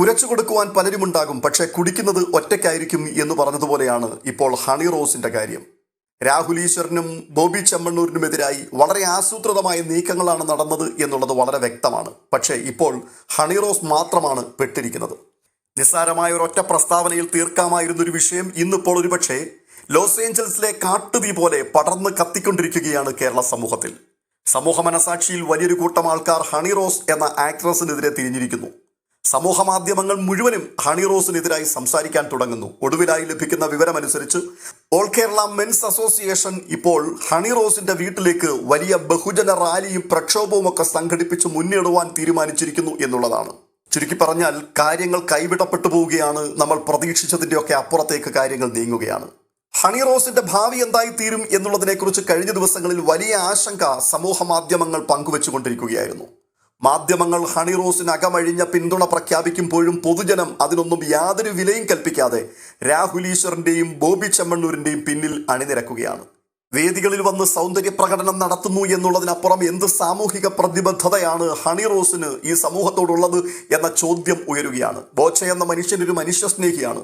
ഉരച്ചു കൊടുക്കുവാൻ പലരുമുണ്ടാകും പക്ഷെ കുടിക്കുന്നത് ഒറ്റയ്ക്കായിരിക്കും എന്ന് പറഞ്ഞതുപോലെയാണ് ഇപ്പോൾ ഹണി റോസിന്റെ കാര്യം. രാഹുൽ ഈശ്വരനും ബോബി ചെമ്മണ്ണൂരിനുമെതിരായി വളരെ ആസൂത്രിതമായ നീക്കങ്ങളാണ് നടന്നത് എന്നുള്ളത് വളരെ വ്യക്തമാണ്. പക്ഷേ ഇപ്പോൾ ഹണി റോസ് മാത്രമാണ് പെട്ടിരിക്കുന്നത്. നിസ്സാരമായ ഒരൊറ്റ പ്രസ്താവനയിൽ തീർക്കാമായിരുന്ന ഒരു വിഷയം ഇന്നിപ്പോൾ ഒരുപക്ഷെ ലോസ് ഏഞ്ചൽസിലെ കാട്ടുതീ പോലെ പടർന്ന് കത്തിക്കൊണ്ടിരിക്കുകയാണ് കേരള സമൂഹത്തിൽ. സമൂഹ മനസാക്ഷിയിൽ വലിയൊരു കൂട്ടം ആൾക്കാർ ഹണി റോസ് എന്ന ആക്ട്രസിനെതിരെ തിരിഞ്ഞിരിക്കുന്നു. സമൂഹ മാധ്യമങ്ങൾ മുഴുവനും ഹണി റോസിനെതിരായി സംസാരിക്കാൻ തുടങ്ങുന്നു. ഒടുവിലായി ലഭിക്കുന്ന വിവരമനുസരിച്ച് ഓൾ കേരള മെൻസ് അസോസിയേഷൻ ഇപ്പോൾ ഹണി റോസിന്റെ വീട്ടിലേക്ക് വലിയ ബഹുജന റാലിയും പ്രക്ഷോഭവും ഒക്കെ സംഘടിപ്പിച്ച് മുന്നേറുവാൻ തീരുമാനിച്ചിരിക്കുന്നു എന്നുള്ളതാണ്. ചുരുക്കി പറഞ്ഞാൽ കാര്യങ്ങൾ കൈവിടപ്പെട്ടു പോവുകയാണ്. നമ്മൾ പ്രതീക്ഷിച്ചതിന്റെയൊക്കെ അപ്പുറത്തേക്ക് കാര്യങ്ങൾ നീങ്ങുകയാണ്. ഹണി റോസിന്റെ ഭാവി എന്തായി തീരും എന്നുള്ളതിനെക്കുറിച്ച് കഴിഞ്ഞ ദിവസങ്ങളിൽ വലിയ ആശങ്ക സമൂഹ മാധ്യമങ്ങൾ പങ്കുവെച്ചുകൊണ്ടിരിക്കുകയായിരുന്നു. മാധ്യമങ്ങൾ ഹണിറോസിന് അകമഴിഞ്ഞ പിന്തുണ പ്രഖ്യാപിക്കുമ്പോഴും പൊതുജനം അതിനൊന്നും യാതൊരു വിലയും കൽപ്പിക്കാതെ രാഹുൽ ഈശ്വറിന്റെയും ബോബി ചെമ്മണ്ണൂരിന്റെയും പിന്നിൽ അണിനിരക്കുകയാണ്. വേദികളിൽ വന്ന് സൗന്ദര്യ പ്രകടനം നടത്തുന്നു എന്നുള്ളതിനപ്പുറം എന്ത് സാമൂഹിക പ്രതിബദ്ധതയാണ് ഹണി റോസിന് ഈ സമൂഹത്തോടുള്ളത് എന്ന ചോദ്യം ഉയരുകയാണ്. ബോച്ച എന്ന മനുഷ്യൻ ഒരു മനുഷ്യസ്നേഹിയാണ്.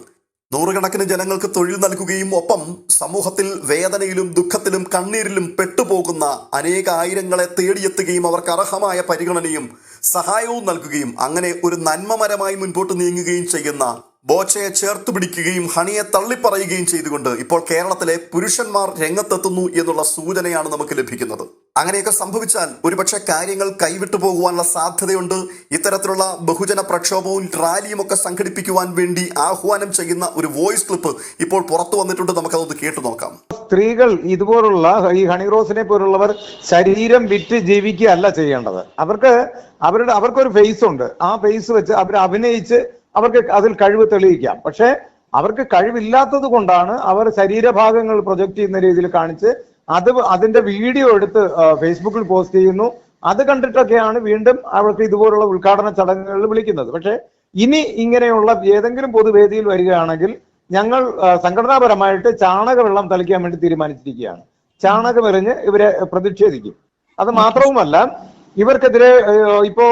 നൂറുകണക്കിന് ജനങ്ങൾക്ക് തൊഴിൽ നൽകുകയും ഒപ്പം സമൂഹത്തിൽ വേദനയിലും ദുഃഖത്തിലും കണ്ണീരിലും പെട്ടുപോകുന്ന അനേക ആയിരങ്ങളെ തേടിയെത്തുകയും അവർക്ക് അർഹമായ പരിഗണനയും സഹായവും നൽകുകയും അങ്ങനെ ഒരു നന്മമരമായി മുൻപോട്ട് നീങ്ങുകയും ചെയ്യുന്ന ബോച്ചയെ ചേർത്ത് പിടിക്കുകയും ഹണിയെ തള്ളിപ്പറയുകയും ചെയ്തുകൊണ്ട് ഇപ്പോൾ കേരളത്തിലെ പുരുഷന്മാർ രംഗത്തെത്തുന്നു എന്നുള്ള സൂചനയാണ് നമുക്ക് ലഭിക്കുന്നത്. അങ്ങനെയൊക്കെ സംഭവിച്ചാൽ ഒരുപക്ഷെ കാര്യങ്ങൾ കൈവിട്ടു പോകുവാനുള്ള സാധ്യതയുണ്ട്. ഇത്തരത്തിലുള്ള ബഹുജന പ്രക്ഷോഭവും റാലിയും ഒക്കെ സംഘടിപ്പിക്കുവാൻ വേണ്ടി ആഹ്വാനം ചെയ്യുന്ന ഒരു വോയിസ് ക്ലിപ്പ് ഇപ്പോൾ പുറത്തു വന്നിട്ടുണ്ട്. നമുക്കതൊന്ന് കേട്ടു നോക്കാം. സ്ത്രീകൾ ഇതുപോലുള്ള ഈ ഹണിറോസിനെ പോലുള്ളവർ ശരീരം വിറ്റ് ജീവിക്കുകയല്ല ചെയ്യേണ്ടത്. അവർക്ക് അവരുടെ അവർക്കൊരു ഫേസ് ഉണ്ട്. ആ ഫേസ് വെച്ച് അവർ അഭിനയിച്ച് അവർക്ക് അതിൽ കഴിവ് തെളിയിക്കാം. പക്ഷെ അവർക്ക് കഴിവില്ലാത്തത് കൊണ്ടാണ് അവർ ശരീരഭാഗങ്ങൾ പ്രൊജക്ട് ചെയ്യുന്ന രീതിയിൽ കാണിച്ച് അത് അതിന്റെ വീഡിയോ എടുത്ത് ഫേസ്ബുക്കിൽ പോസ്റ്റ് ചെയ്യുന്നു. അത് കണ്ടിട്ടൊക്കെയാണ് വീണ്ടും അവർക്ക് ഇതുപോലുള്ള ഉദ്ഘാടന ചടങ്ങുകളിൽ വിളിക്കുന്നത്. പക്ഷേ ഇനി ഇങ്ങനെയുള്ള ഏതെങ്കിലും പൊതുവേദിയിൽ വരികയാണെങ്കിൽ ഞങ്ങൾ സംഘടനാപരമായിട്ട് ചാണകവെള്ളം തളിക്കാൻ വേണ്ടി തീരുമാനിച്ചിരിക്കുകയാണ്. ചാണകമെറിഞ്ഞ് ഇവരെ പ്രതിഷേധിക്കും. അത് മാത്രവുമല്ല ഇവർക്കെതിരെ ഇപ്പോ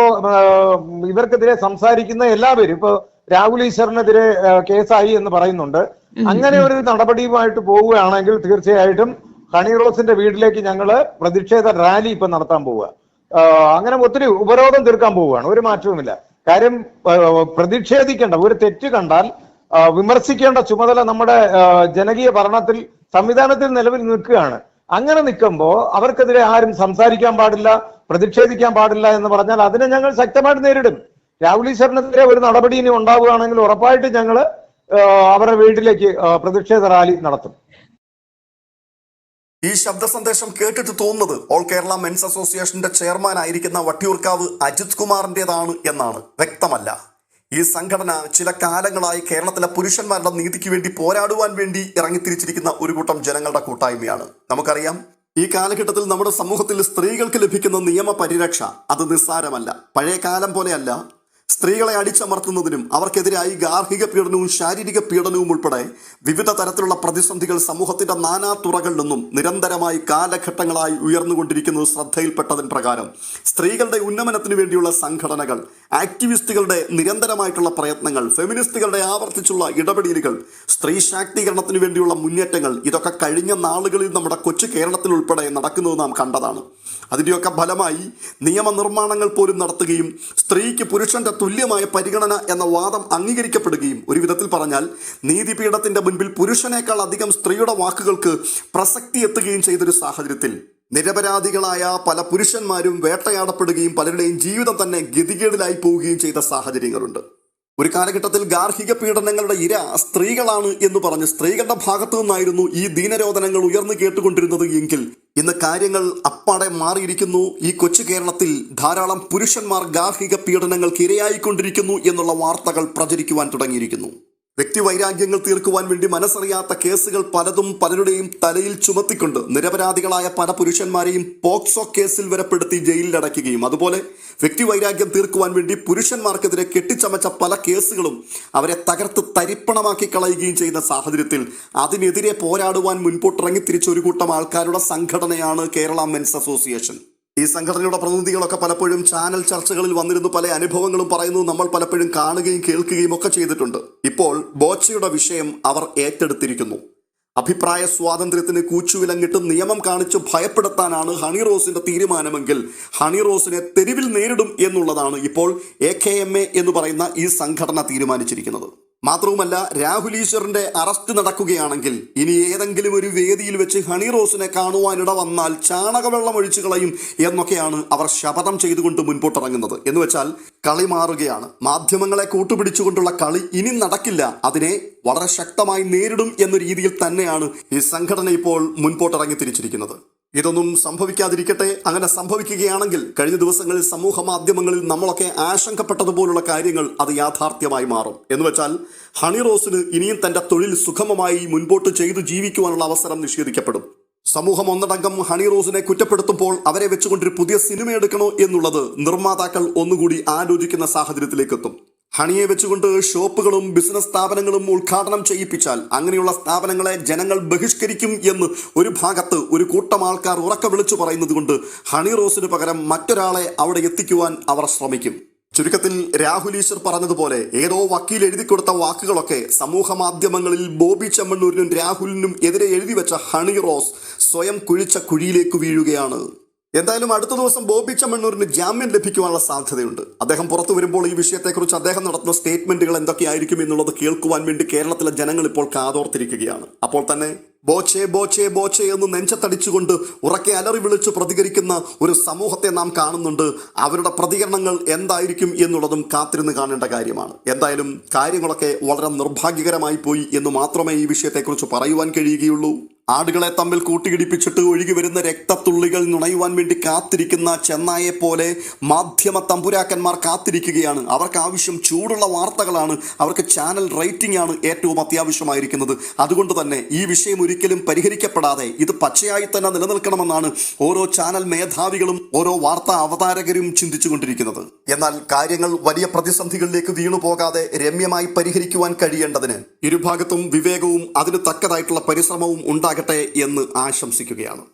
ഇവർക്കെതിരെ സംസാരിക്കുന്ന എല്ലാവരും ഇപ്പോ രാഹുൽ ഈശ്വറിനെതിരെ കേസായി എന്ന് പറയുന്നുണ്ട്. അങ്ങനെ ഒരു നടപടിയുമായിട്ട് പോവുകയാണെങ്കിൽ തീർച്ചയായിട്ടും ഹണി റോസിന്റെ വീട്ടിലേക്ക് ഞങ്ങൾ പ്രതിഷേധ റാലി ഇപ്പൊ നടത്താൻ പോവുക. അങ്ങനെ ഒത്തിരി ഉപരോധം തീർക്കാൻ പോവുകയാണ്. ഒരു മാറ്റവുമില്ല. കാര്യം പ്രതിഷേധിക്കേണ്ട ഒരു തെറ്റ് കണ്ടാൽ വിമർശിക്കേണ്ട ചുമതല നമ്മുടെ ജനകീയ ഭരണത്തിൽ സംവിധാനത്തിൽ നിലവിൽ നിൽക്കുകയാണ്. അങ്ങനെ നിൽക്കുമ്പോൾ അവർക്കെതിരെ ആരും സംസാരിക്കാൻ പാടില്ല പ്രതിഷേധിക്കാൻ പാടില്ല എന്ന് പറഞ്ഞാൽ അതിനെ ഞങ്ങൾ ശക്തമായിട്ട് നേരിടും. രാഹുൽ ഈശ്വറിനെതിരെ ഒരു നടപടി ഇനി ഉണ്ടാവുകയാണെങ്കിൽ ഉറപ്പായിട്ട് ഞങ്ങൾ അവരുടെ വീട്ടിലേക്ക് പ്രതിഷേധ റാലി നടത്തും. ഈ ശബ്ദ സന്ദേശം കേട്ടിട്ട് തോന്നുന്നത് ഓൾ കേരള മെൻസ് അസോസിയേഷന്റെ ചെയർമാൻ ആയിരിക്കുന്ന വട്ടിയൂർക്കാവ് അജിത് കുമാറിന്റെതാണ് എന്നാണ്. വ്യക്തമല്ല. ഈ സംഘടന ചില കാലങ്ങളായി കേരളത്തിലെ പുരുഷന്മാരുടെ നീതിക്ക് വേണ്ടി പോരാടുവാൻ വേണ്ടി ഇറങ്ങിത്തിരിച്ചിരിക്കുന്ന ഒരു കൂട്ടം ജനങ്ങളുടെ കൂട്ടായ്മയാണ്. നമുക്കറിയാം ഈ കാലഘട്ടത്തിൽ നമ്മുടെ സമൂഹത്തിൽ സ്ത്രീകൾക്ക് ലഭിക്കുന്ന നിയമ പരിരക്ഷ അത് നിസ്സാരമല്ല. പഴയ കാലം പോലെയല്ല. സ്ത്രീകളെ അടിച്ചമർത്തുന്നതിനും അവർക്കെതിരായി ഗാർഹിക പീഡനവും ശാരീരിക പീഡനവും ഉൾപ്പെടെ വിവിധ തരത്തിലുള്ള പ്രതിസന്ധികൾ സമൂഹത്തിന്റെ നാനാ തുറകളിൽ നിന്നും നിരന്തരമായി കാലഘട്ടങ്ങളായി ഉയർന്നുകൊണ്ടിരിക്കുന്നത് ശ്രദ്ധയിൽപ്പെട്ടതിന് പ്രകാരം സ്ത്രീകളുടെ ഉന്നമനത്തിനു വേണ്ടിയുള്ള സംഘടനകൾ ആക്ടിവിസ്റ്റുകളുടെ നിരന്തരമായിട്ടുള്ള പ്രയത്നങ്ങൾ ഫെമിനിസ്റ്റുകളുടെ ആവർത്തിച്ചുള്ള ഇടപെടലുകൾ സ്ത്രീ ശാക്തീകരണത്തിനു വേണ്ടിയുള്ള മുന്നേറ്റങ്ങൾ ഇതൊക്കെ കഴിഞ്ഞ നാളുകളിൽ നമ്മുടെ കൊച്ചു കേരളത്തിൽ ഉൾപ്പെടെ നടക്കുന്നത് നാം കണ്ടതാണ്. അതിന്റെയൊക്കെ ഫലമായി നിയമനിർമ്മാണങ്ങൾ പോലും നടത്തുകയും സ്ത്രീക്ക് പുരുഷന്റെ തുല്യമായ പരിഗണന എന്ന വാദം അംഗീകരിക്കപ്പെടുകയും ഒരു വിധത്തിൽ പറഞ്ഞാൽ നീതിപീഠത്തിന്റെ മുൻപിൽ പുരുഷനേക്കാൾ അധികം സ്ത്രീയുടെ വാക്കുകൾക്ക് പ്രസക്തി എത്തുകയും ചെയ്തൊരു സാഹചര്യത്തിൽ നിരപരാധികളായ പല പുരുഷന്മാരും വേട്ടയാടപ്പെടുകയും പലരുടെയും ജീവിതം തന്നെ ഗതികേടിലായി പോവുകയും ചെയ്ത സാഹചര്യങ്ങളുണ്ട്. ഒരു കാലഘട്ടത്തിൽ ഗാർഹിക പീഡനങ്ങളുടെ ഇര സ്ത്രീകളാണ് എന്ന് പറഞ്ഞ് സ്ത്രീകളുടെ ഭാഗത്തു നിന്നായിരുന്നു ഈ ദീനരോധനങ്ങൾ ഉയർന്നു കേട്ടുകൊണ്ടിരുന്നത് എങ്കിൽ ഇന്ന് കാര്യങ്ങൾ അപ്പാടെ മാറിയിരിക്കുന്നു. ഈ കൊച്ചു കേരളത്തിൽ ധാരാളം പുരുഷന്മാർ ഗാർഹിക പീഡനങ്ങൾക്ക് ഇരയായിക്കൊണ്ടിരിക്കുന്നു എന്നുള്ള വാർത്തകൾ പ്രചരിക്കുവാൻ തുടങ്ങിയിരിക്കുന്നു. വ്യക്തിവൈരാഗ്യങ്ങൾ തീർക്കുവാൻ വേണ്ടി മനസ്സറിയാത്ത കേസുകൾ പലതും പലരുടെയും തലയിൽ ചുമത്തിക്കൊണ്ട് നിരപരാധികളായ പല പുരുഷന്മാരെയും പോക്സോ കേസിൽ വരപ്പെടുത്തി ജയിലിലടയ്ക്കുകയും അതുപോലെ വ്യക്തിവൈരാഗ്യം തീർക്കുവാൻ വേണ്ടി പുരുഷന്മാർക്കെതിരെ കെട്ടിച്ചമച്ച പല കേസുകളും അവരെ തകർത്ത് തരിപ്പണമാക്കി കളയുകയും ചെയ്യുന്ന സാഹചര്യത്തിൽ അതിനെതിരെ പോരാടുവാൻ മുൻപോട്ടിറങ്ങി തിരിച്ചൊരു കൂട്ടം ആൾക്കാരുടെ സംഘടനയാണ് കേരള മെൻസ് അസോസിയേഷൻ. ഈ സംഘടനയുടെ പ്രതിനിധികളൊക്കെ പലപ്പോഴും ചാനൽ ചർച്ചകളിൽ വന്നിരുന്നു പല അനുഭവങ്ങളും പറയുന്നു നമ്മൾ പലപ്പോഴും കാണുകയും കേൾക്കുകയും ഒക്കെ ചെയ്തിട്ടുണ്ട്. ഇപ്പോൾ ബോച്ചയുടെ വിഷയം അവർ ഏറ്റെടുത്തിരിക്കുന്നു. അഭിപ്രായ സ്വാതന്ത്ര്യത്തിന് കൂച്ചുവിലങ്ങിട്ട് നിയമം കാണിച്ച് ഭയപ്പെടുത്താനാണ് ഹണി റോസിന്റെ തീരുമാനമെങ്കിൽ ഹണി റോസിനെ തെരുവിൽ നേരിടും എന്നുള്ളതാണ് ഇപ്പോൾ എ എന്ന് പറയുന്ന ഈ സംഘടന തീരുമാനിച്ചിരിക്കുന്നത്. മാത്രവുമല്ല രാഹുൽ ഈശ്വറിന്റെ അറസ്റ്റ് നടക്കുകയാണെങ്കിൽ ഇനി ഏതെങ്കിലും ഒരു വേദിയിൽ വെച്ച് ഹണി റോസിനെ കാണുവാനിട വന്നാൽ ചാണകവെള്ളം ഒഴിച്ചു കളയും എന്നൊക്കെയാണ് അവർ ശപഥം ചെയ്തുകൊണ്ട് മുൻപോട്ടിറങ്ങുന്നത്. എന്ന് വെച്ചാൽ കളി മാറുകയാണ്. മാധ്യമങ്ങളെ കൂട്ടുപിടിച്ചുകൊണ്ടുള്ള കളി ഇനി നടക്കില്ല. അതിനെ വളരെ ശക്തമായി നേരിടും എന്ന രീതിയിൽ തന്നെയാണ് ഈ സംഘടന ഇപ്പോൾ മുൻപോട്ടിറങ്ങി തിരിച്ചിരിക്കുന്നത്. ഇതൊന്നും സംഭവിക്കാതിരിക്കട്ടെ. അങ്ങനെ സംഭവിക്കുകയാണെങ്കിൽ കഴിഞ്ഞ ദിവസങ്ങളിൽ സമൂഹ മാധ്യമങ്ങളിൽ നമ്മളൊക്കെ ആശങ്കപ്പെട്ടതുപോലുള്ള കാര്യങ്ങൾ അത് യാഥാർത്ഥ്യമായി മാറും. എന്ന് വെച്ചാൽ ഹണി റോസിന് ഇനിയും തന്റെ തൊഴിൽ സുഗമമായി മുൻപോട്ട് ചെയ്തു ജീവിക്കുവാനുള്ള അവസരം നിഷേധിക്കപ്പെടും. സമൂഹം ഒന്നടങ്കം ഹണി റോസിനെ കുറ്റപ്പെടുത്തുമ്പോൾ അവരെ വെച്ചുകൊണ്ടൊരു പുതിയ സിനിമ എടുക്കണോ എന്നുള്ളത് നിർമ്മാതാക്കൾ ഒന്നുകൂടി ആലോചിക്കുന്ന സാഹചര്യത്തിലേക്ക് എത്തും ഹണിയെ വെച്ചുകൊണ്ട് ഷോപ്പുകളും ബിസിനസ് സ്ഥാപനങ്ങളും ഉദ്ഘാടനം ചെയ്യിപ്പിച്ചാൽ അങ്ങനെയുള്ള സ്ഥാപനങ്ങളെ ജനങ്ങൾ ബഹിഷ്കരിക്കും എന്ന് ഒരു ഭാഗത്ത് ഒരു കൂട്ടം ആൾക്കാർ ഉറക്കെ വിളിച്ചു പറയുന്നത് കൊണ്ട് ഹണി റോസിന് പകരം മറ്റൊരാളെ അവിടെ എത്തിക്കുവാൻ അവർ ശ്രമിക്കും. ചുരുക്കത്തിൽ രാഹുൽ ഈശ്വർ പറഞ്ഞതുപോലെ ഏതോ വക്കീൽ എഴുതി കൊടുത്ത വാക്കുകളൊക്കെ സമൂഹ മാധ്യമങ്ങളിൽ ബോബി ചെമ്മണ്ണൂരിനും രാഹുലിനും എതിരെ എഴുതി വെച്ച ഹണി റോസ് സ്വയം കുഴിച്ച കുഴിയിലേക്ക് വീഴുകയാണ്. എന്തായാലും അടുത്ത ദിവസം ബോബി ചമ്മണ്ണൂരിന് ജാമ്യം ലഭിക്കുവാനുള്ള സാധ്യതയുണ്ട്. അദ്ദേഹം പുറത്തു വരുമ്പോൾ ഈ വിഷയത്തെക്കുറിച്ച് അദ്ദേഹം നടത്തുന്ന സ്റ്റേറ്റ്മെന്റുകൾ എന്തൊക്കെയായിരിക്കും എന്നുള്ളത് കേൾക്കുവാൻ വേണ്ടി കേരളത്തിലെ ജനങ്ങൾ ഇപ്പോൾ കാതോർത്തിരിക്കുകയാണ്. അപ്പോൾ തന്നെ ബോച്ചെ ബോച്ചെ ബോച്ചെ എന്ന് നെഞ്ചത്തടിച്ചുകൊണ്ട് ഉറക്കെ അലറി വിളിച്ച് പ്രതികരിക്കുന്ന ഒരു സമൂഹത്തെ നാം കാണുന്നുണ്ട്. അവരുടെ പ്രതികരണങ്ങൾ എന്തായിരിക്കും എന്നുള്ളതും കാത്തിരുന്ന് കാണേണ്ട കാര്യമാണ്. എന്തായാലും കാര്യങ്ങളൊക്കെ വളരെ നിർഭാഗ്യകരമായി പോയി എന്ന് മാത്രമേ ഈ വിഷയത്തെക്കുറിച്ച് പറയുവാൻ കഴിയുകയുള്ളൂ. ആടുകളെ തമ്മിൽ കൂട്ടിയിടിപ്പിച്ചിട്ട് ഒഴുകി വരുന്ന രക്തത്തുള്ളികൾ നുണയുവാൻ വേണ്ടി കാത്തിരിക്കുന്ന ചെന്നായെ പോലെ മാധ്യമ തമ്പുരാക്കന്മാർ കാത്തിരിക്കുകയാണ്. അവർക്ക് ആവശ്യം ചൂടുള്ള വാർത്തകളാണ്. അവർക്ക് ചാനൽ റേറ്റിംഗ് ആണ് ഏറ്റവും അത്യാവശ്യമായിരിക്കുന്നത്. അതുകൊണ്ട് തന്നെ ഈ വിഷയം ഒരിക്കലും പരിഹരിക്കപ്പെടാതെ ഇത് പച്ചയായി തന്നെ നിലനിൽക്കണമെന്നാണ് ഓരോ ചാനൽ മേധാവികളും ഓരോ വാർത്താ അവതാരകരും ചിന്തിച്ചുകൊണ്ടിരിക്കുന്നത്. എന്നാൽ കാര്യങ്ങൾ വലിയ പ്രതിസന്ധികളിലേക്ക് വീണു പോകാതെ രമ്യമായി പരിഹരിക്കുവാൻ കഴിയേണ്ടതിന് ഇരുഭാഗത്തും വിവേകവും അതിന് തക്കതായിട്ടുള്ള പരിശ്രമവും ഉണ്ടാകട്ടെ എന്ന് ആശംസിക്കുകയാണ്.